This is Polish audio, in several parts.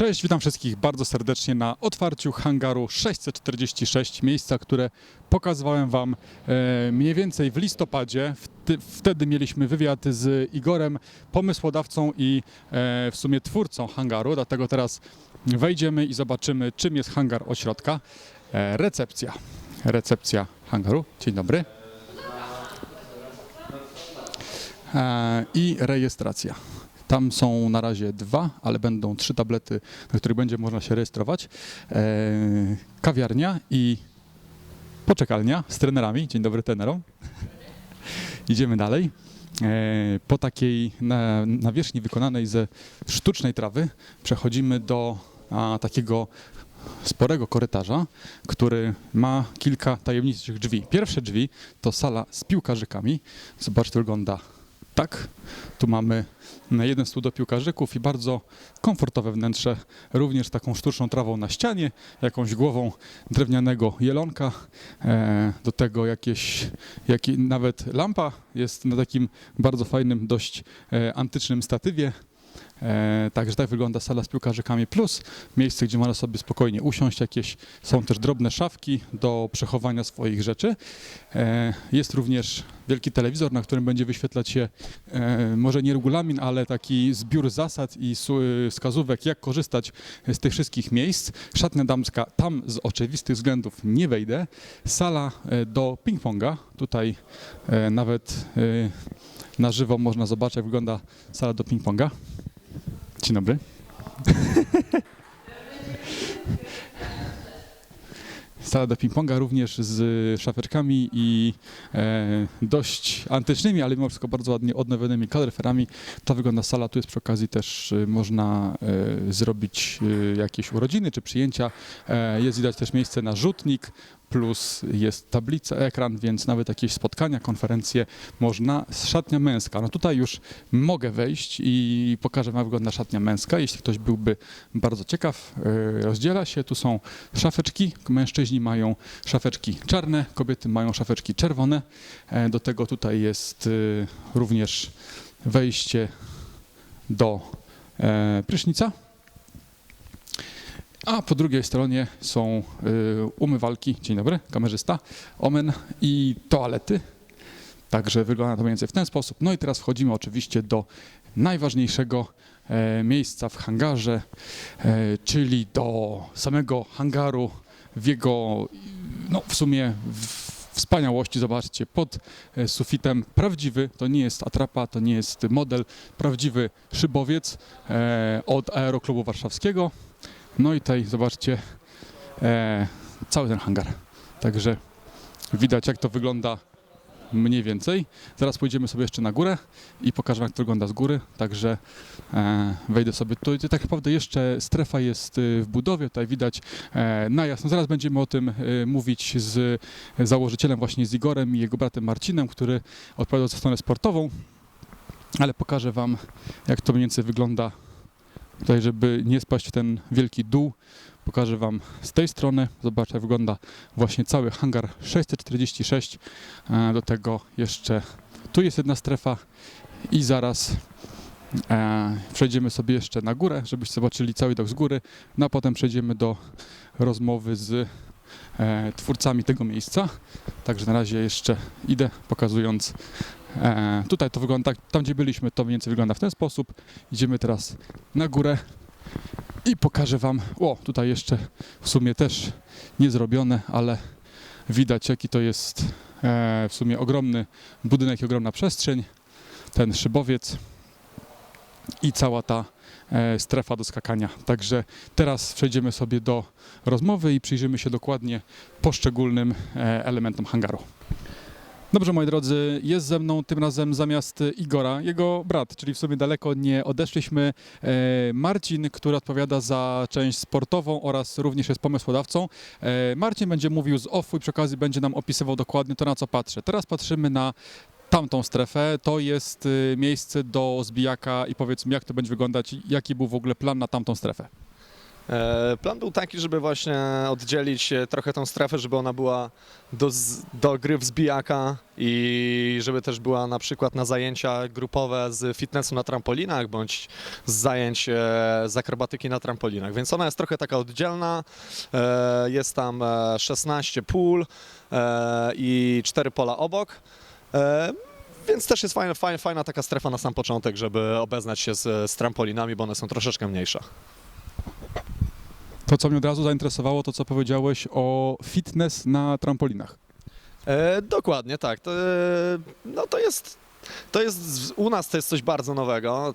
Cześć, witam wszystkich bardzo serdecznie na otwarciu hangaru 646, miejsca, które pokazywałem Wam e, mniej więcej w listopadzie. Wtedy mieliśmy wywiad z Igorem, pomysłodawcą i e, w sumie twórcą hangaru, dlatego teraz wejdziemy i zobaczymy, czym jest hangar ośrodka. E, recepcja. Recepcja hangaru. Dzień dobry. I rejestracja. Tam są na razie dwa, ale będą trzy tablety, na których będzie można się rejestrować. E, kawiarnia i poczekalnia z trenerami. Dzień dobry trenerom. Idziemy dalej. E, po takiej na, nawierzchni wykonanej ze sztucznej trawy przechodzimy do takiego sporego korytarza, który ma kilka tajemniczych drzwi. Pierwsze drzwi to sala z piłkarzykami. Zobaczcie, wygląda tak. Tu mamy jeden stół do piłkarzyków i bardzo komfortowe wnętrze, również z taką sztuczną trawą na ścianie, jakąś głową drewnianego jelonka, e, do tego jakieś, jakie, nawet lampa jest na takim bardzo fajnym, dość e, antycznym statywie. E, także tak wygląda sala z piłkarzykami, plus miejsce, gdzie można sobie spokojnie usiąść, jakieś są też drobne szafki do przechowania swoich rzeczy. E, jest również wielki telewizor, na którym będzie wyświetlać się e, może nie regulamin, ale taki zbiór zasad i wskazówek, jak korzystać z tych wszystkich miejsc. Szatnia damska, tam z oczywistych względów nie wejdę. Sala do ping-ponga, tutaj nawet na żywo można zobaczyć, jak wygląda sala do ping-ponga. Dzień dobry. Sala do ping-ponga również z szafeczkami i e, dość antycznymi, ale mimo wszystko bardzo ładnie odnowionymi kaloryferami. To wygląda sala, tu jest przy okazji też e, można e, zrobić e, jakieś urodziny czy przyjęcia. E, jest widać też miejsce na rzutnik, plus jest tablica, ekran, więc nawet jakieś spotkania, konferencje można. Szatnia męska. No tutaj już mogę wejść i pokażę wam, wygląda szatnia męska. Jeśli ktoś byłby bardzo ciekaw, e, rozdziela się. Tu są szafeczki. Mężczyźni mają szafeczki czarne, kobiety mają szafeczki czerwone. E, Do tego tutaj jest e, również wejście do e, prysznica. A po drugiej stronie są y, umywalki, dzień dobry, kamerzysta, omen i toalety. Także wygląda to mniej więcej w ten sposób. No i teraz wchodzimy oczywiście do najważniejszego e, miejsca w hangarze, e, czyli do samego hangaru w jego, no w sumie w wspaniałości. Zobaczcie, pod e, sufitem prawdziwy, to nie jest atrapa, to nie jest model, prawdziwy szybowiec od Aeroklubu Warszawskiego. No i tutaj zobaczcie e, cały ten hangar. Także widać jak to wygląda mniej więcej. Zaraz pójdziemy sobie jeszcze na górę i pokażę jak to wygląda z góry. Także e, wejdę sobie tu. I tak naprawdę jeszcze strefa jest y, w budowie. Tutaj widać e, najazd. No zaraz będziemy o tym e, mówić z założycielem właśnie z Igorem i jego bratem Marcinem, który odpowiada za stronę sportową. Ale pokażę Wam jak to mniej więcej wygląda Tutaj, żeby nie spaść w ten wielki dół, pokażę Wam z tej strony. Zobaczcie, jak wygląda właśnie cały hangar 646. E, Do tego jeszcze tu jest jedna strefa i zaraz e, przejdziemy sobie jeszcze na górę, żebyście zobaczyli cały widok z góry. No a potem przejdziemy do rozmowy z e, twórcami tego miejsca. Także na razie jeszcze idę pokazując E, tutaj to wygląda tak, tam gdzie byliśmy, to mniej więcej wygląda w ten sposób. Idziemy teraz na górę i pokażę Wam. O, tutaj jeszcze w sumie też nie zrobione, ale widać jaki to jest e, w sumie ogromny budynek i ogromna przestrzeń. Ten szybowiec i cała ta e, strefa do skakania. Także teraz przejdziemy sobie do rozmowy i przyjrzymy się dokładnie poszczególnym e, elementom hangaru. Dobrze, moi drodzy, jest ze mną tym razem zamiast Igora, jego brat, czyli w sumie daleko nie odeszliśmy. E, Marcin, który odpowiada za część sportową oraz również jest pomysłodawcą. E, Marcin będzie mówił z OFU i przy okazji będzie nam opisywał dokładnie to, na co patrzę. Teraz patrzymy na tamtą strefę. To jest y, miejsce do zbijaka i powiedzmy, jak to będzie wyglądać, jaki był w ogóle plan na tamtą strefę. E, Plan był taki, żeby właśnie oddzielić e, trochę tą strefę, żeby ona była do, do gry wzbijaka i żeby też była na przykład na zajęcia grupowe z fitnessu na trampolinach bądź z zajęć e, z akrobatyki na trampolinach. Więc ona jest trochę taka oddzielna. Jest tam e, 16 pól i 4 pola obok. Więc też jest fajna, fajna, fajna taka strefa na sam początek, żeby obeznać się z, z trampolinami, bo one są troszeczkę mniejsze. To, co mnie od razu zainteresowało, to co powiedziałeś o fitness na trampolinach. E, dokładnie, tak. To, e, no to jest. To jest, u nas to jest coś bardzo nowego. E,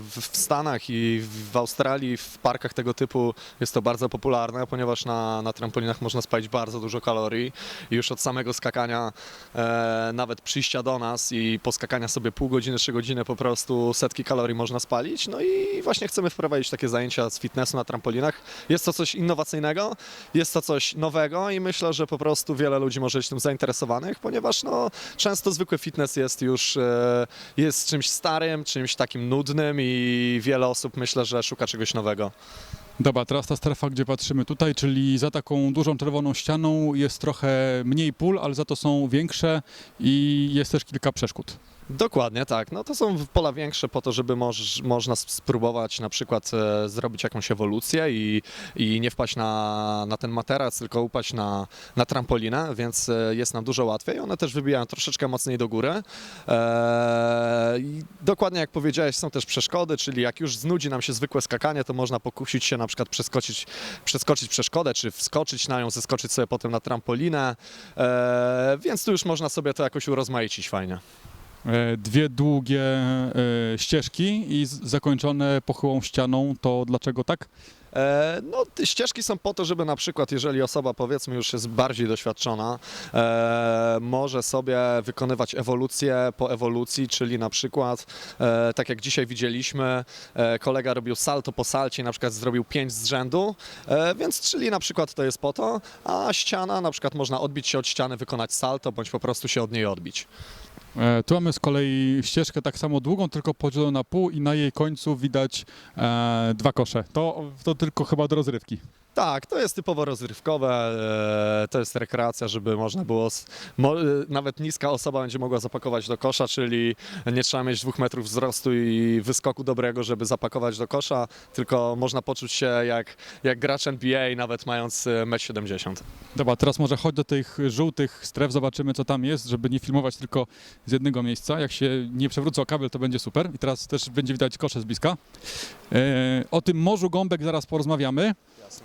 W, Stanach i w Australii, w parkach tego typu jest to bardzo popularne, ponieważ na, na trampolinach można spalić bardzo dużo kalorii i już od samego skakania, e, nawet przyjścia do nas i poskakania sobie pół godziny, trzy godziny po prostu setki kalorii można spalić. No i właśnie chcemy wprowadzić takie zajęcia z fitnessu na trampolinach. Jest to coś innowacyjnego, jest to coś nowego i myślę, że po prostu wiele ludzi może być tym zainteresowanych, ponieważ no, często zwykły fitness jest już e, jest czymś starym, czymś takim nudnym i wiele osób myślę, że szuka czegoś nowego. Dobra, teraz ta strefa, gdzie patrzymy tutaj, czyli za taką dużą czerwoną ścianą jest trochę mniej pól, ale za to są większe i jest też kilka przeszkód. Dokładnie tak. No to są pola większe po to, żeby moż, można spróbować na przykład e, zrobić jakąś ewolucję i, i nie wpaść na, na ten materac, tylko upaść na, na trampolinę, więc e, jest nam dużo łatwiej. One też wybijają troszeczkę mocniej do góry. E, i dokładnie jak powiedziałeś, są też przeszkody, czyli jak już znudzi nam się zwykłe skakanie, to można pokusić się na przykład przeskoczyć, przeskoczyć przeszkodę, czy wskoczyć na nią, zeskoczyć sobie potem na trampolinę, e, więc tu już można sobie to jakoś urozmaicić fajnie. E, Dwie długie e, ścieżki i zakończone pochyłą ścianą, to dlaczego tak? E, No, ścieżki są po to, żeby na przykład, jeżeli osoba powiedzmy już jest bardziej doświadczona, e, może sobie wykonywać ewolucję po ewolucji, czyli na przykład, e, tak jak dzisiaj widzieliśmy, e, kolega robił salto po salcie, na przykład zrobił pięć z rzędu, e, więc czyli na przykład to jest po to, a ściana, na przykład można odbić się od ściany, wykonać salto, bądź po prostu się od niej odbić. E, Tu mamy z kolei ścieżkę tak samo długą, tylko podzieloną na pół i na jej końcu widać e, dwa kosze. To, to tylko chyba do rozrywki. Tak, to jest typowo rozrywkowe, e, to jest rekreacja, żeby można było, s- mo, e, nawet niska osoba będzie mogła zapakować do kosza, czyli nie trzeba mieć dwóch metrów wzrostu i wyskoku dobrego, żeby zapakować do kosza, tylko można poczuć się jak, jak gracz NBA, nawet mając e, 1,70 m. Dobra, teraz może chodź do tych żółtych stref, zobaczymy co tam jest, żeby nie filmować tylko z jednego miejsca. Jak się nie przewrócę o kabel, to będzie super. I teraz też będzie widać kosze z bliska. E, o tym morzu gąbek zaraz porozmawiamy.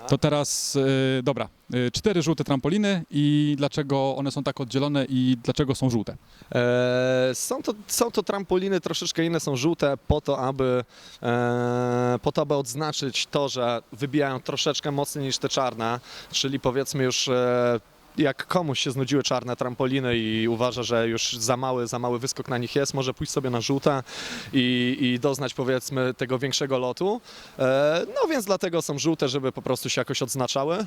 To teraz, e, dobra, e, cztery żółte trampoliny i dlaczego one są tak oddzielone i dlaczego są żółte? E, Są to, są to trampoliny troszeczkę inne, są żółte po to, aby, e, po to, aby odznaczyć to, że wybijają troszeczkę mocniej niż te czarne, czyli powiedzmy już e, jak komuś się znudziły czarne trampoliny i uważa, że już za mały, za mały wyskok na nich jest, może pójść sobie na żółte i, i doznać powiedzmy tego większego lotu. E, No więc dlatego są żółte, żeby po prostu się jakoś odznaczały.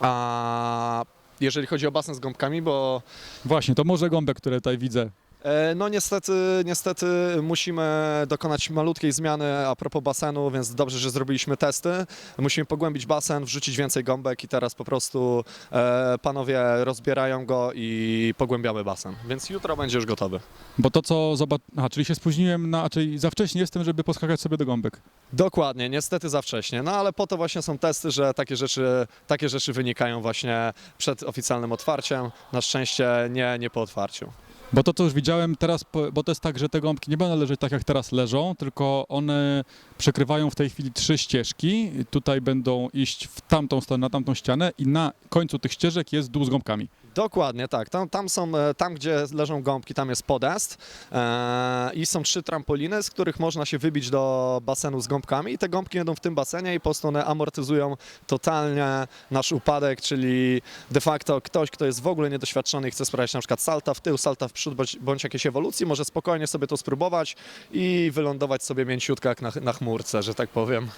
A jeżeli chodzi o basen z gąbkami, bo Właśnie, to morze gąbek, które tutaj widzę. E, No niestety, niestety musimy dokonać malutkiej zmiany a propos basenu, więc dobrze, że zrobiliśmy testy. Musimy pogłębić basen, wrzucić więcej gąbek i teraz po prostu e, panowie rozbierają go i pogłębiamy basen. Więc jutro będzie już gotowy. Bo to co zobacz... Aha, czyli się spóźniłem na... Czyli za wcześnie jestem, żeby poskakać sobie do gąbek. Dokładnie, niestety za wcześnie. No ale po to właśnie są testy, że takie rzeczy, takie rzeczy wynikają właśnie przed oficjalnym otwarciem. Na szczęście nie, nie po otwarciu. Bo to, co już widziałem teraz, bo to jest tak, że te gąbki nie będą leżeć tak, jak teraz leżą, tylko one przekrywają w tej chwili trzy ścieżki. Tutaj będą iść w tamtą stronę, na tamtą ścianę i na końcu tych ścieżek jest dół z gąbkami. Dokładnie tak. Tam, tam są, e, tam gdzie leżą gąbki, tam jest podest e, i są trzy trampoliny, z których można się wybić do basenu z gąbkami i te gąbki będą w tym basenie i po prostu one amortyzują totalnie nasz upadek, czyli de facto ktoś, kto jest w ogóle niedoświadczony i chce sprawiać na przykład salta w tył, salta w przód bądź, bądź jakieś ewolucji, może spokojnie sobie to spróbować i wylądować sobie mięciutko jak na, na chmurce, że tak powiem.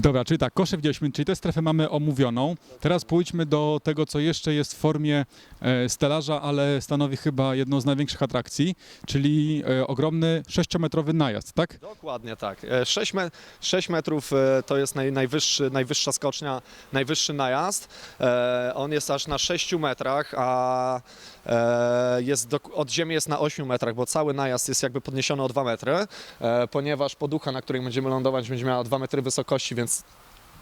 Dobra, czyli tak, kosze widzieliśmy, czyli tę strefę mamy omówioną. Teraz pójdźmy do tego, co jeszcze jest w formie e, stelaża, ale stanowi chyba jedną z największych atrakcji, czyli e, ogromny 6-metrowy najazd, tak? Dokładnie tak. 6, me 6 metrów e, to jest naj, najwyższy, najwyższa skocznia, najwyższy najazd. E, On jest aż na 6 metrach, a e, jest do, od ziemi jest na 8 metrach, bo cały najazd jest jakby podniesiony o 2 metry, e, ponieważ poducha, na której będziemy lądować, będzie miała 2 metry wysokości, więc Thanks.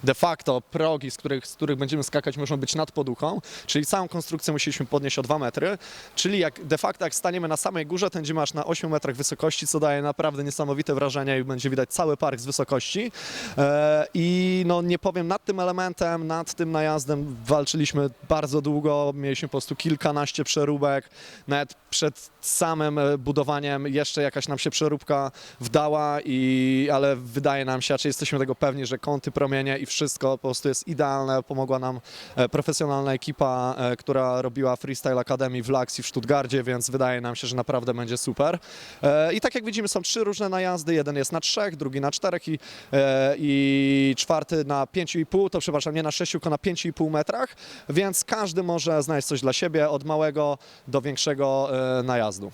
De facto progi, z których, z których będziemy skakać, muszą być nad poduchą, czyli całą konstrukcję musieliśmy podnieść o 2 metry, czyli jak de facto jak staniemy na samej górze, będziemy aż na 8 metrach wysokości, co daje naprawdę niesamowite wrażenie i będzie widać cały park z wysokości. E, I no nie powiem, nad tym elementem, nad tym najazdem walczyliśmy bardzo długo, mieliśmy po prostu kilkanaście przeróbek, nawet przed samym e, budowaniem jeszcze jakaś nam się przeróbka wdała, i, ale wydaje nam się, czy jesteśmy tego pewni, że kąty, promienie i wszystko po prostu jest idealne. Pomogła nam e, profesjonalna ekipa, e, która robiła Freestyle Academy w Laxi w Stuttgardzie, więc wydaje nam się, że naprawdę będzie super. E, I tak jak widzimy, są trzy różne najazdy. Jeden jest na trzech, drugi na czterech i, i czwarty na pięciu i pół, to przepraszam, nie na sześciu, tylko na pięciu i pół metrach, więc każdy może znaleźć coś dla siebie, od małego do większego najazdu.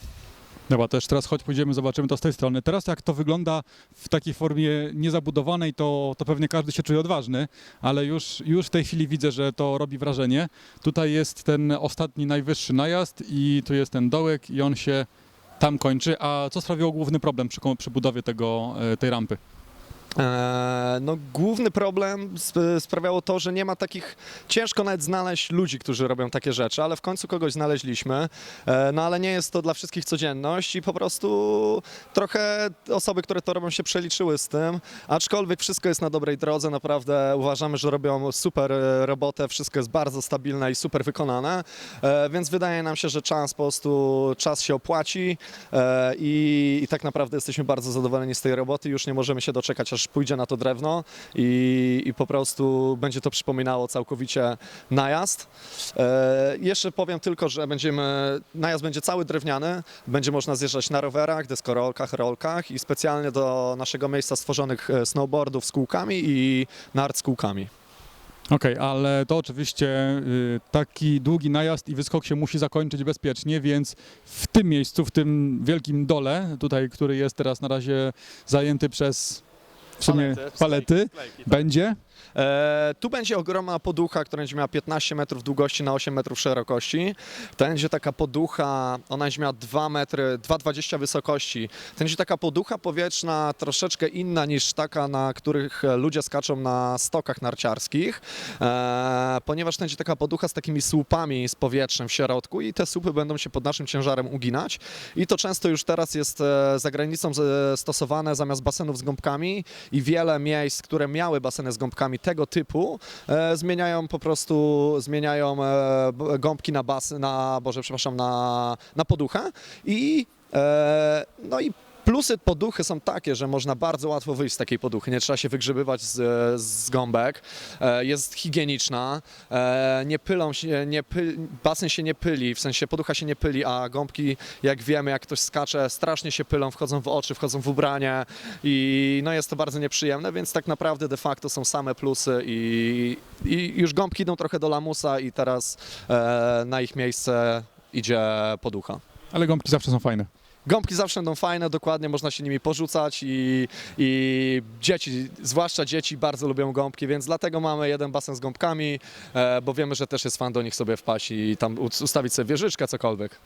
Dobra, też teraz chodź, pójdziemy, zobaczymy to z tej strony. Teraz jak to wygląda w takiej formie niezabudowanej, to, to pewnie każdy się czuje odważny, ale już, już w tej chwili widzę, że to robi wrażenie. Tutaj jest ten ostatni, najwyższy najazd i tu jest ten dołek i on się tam kończy. A co sprawiło główny problem przy, przy budowie tego, e, tej rampy? E, No, główny problem sp- sprawiało to, że nie ma takich, ciężko nawet znaleźć ludzi, którzy robią takie rzeczy, ale w końcu kogoś znaleźliśmy, E, no ale nie jest to dla wszystkich codzienność i po prostu trochę osoby, które to robią się przeliczyły z tym, aczkolwiek wszystko jest na dobrej drodze, naprawdę uważamy, że robią super e, robotę, wszystko jest bardzo stabilne i super wykonane, więc wydaje nam się, że czas po prostu, czas się opłaci i, i tak naprawdę jesteśmy bardzo zadowoleni z tej roboty, już nie możemy się doczekać, aż pójdzie na to drewno i, i po prostu będzie to przypominało całkowicie najazd. E, jeszcze powiem tylko, że będziemy, najazd będzie cały drewniany, będzie można zjeżdżać na rowerach, deskorolkach, rolkach i specjalnie do naszego miejsca stworzonych e, snowboardów z kółkami i nart z kółkami. Okej, ale to oczywiście y, taki długi najazd i wyskok się musi zakończyć bezpiecznie, więc w tym miejscu, w tym wielkim dole, tutaj, który jest teraz na razie zajęty przez w sumie Palety, będzie E, tu będzie ogromna poducha, która będzie miała 15 metrów długości na 8 metrów szerokości. To będzie taka poducha, ona będzie miała 2 metry, 2,20 wysokości. To będzie taka poducha powietrzna troszeczkę inna niż taka, na których ludzie skaczą na stokach narciarskich, e, ponieważ to będzie taka poducha z takimi słupami z powietrzem w środku i te słupy będą się pod naszym ciężarem uginać. I to często już teraz jest e, za granicą stosowane zamiast basenów z gąbkami i wiele miejsc, które miały baseny z gąbkami tego typu, e, zmieniają po prostu, zmieniają e, gąbki na bas, na, boże, przepraszam, na, na poduchę i e, no i Plusy poduchy są takie, że można bardzo łatwo wyjść z takiej poduchy, nie trzeba się wygrzebywać z, z gąbek, e, jest higieniczna, e, nie pylą się, nie py, basen się nie pyli, w sensie poducha się nie pyli, a gąbki, jak wiemy, jak ktoś skacze, strasznie się pylą, wchodzą w oczy, wchodzą w ubranie i no jest to bardzo nieprzyjemne, więc tak naprawdę de facto są same plusy i, i już gąbki idą trochę do lamusa i teraz e, na ich miejsce idzie poducha. ale gąbki zawsze są fajne. Gąbki zawsze będą fajne, dokładnie, można się nimi porzucać i, i dzieci, zwłaszcza dzieci bardzo lubią gąbki, więc dlatego mamy jeden basen z gąbkami, e, bo wiemy, że też jest fan do nich sobie wpaść i tam ustawić sobie wieżyczkę, cokolwiek.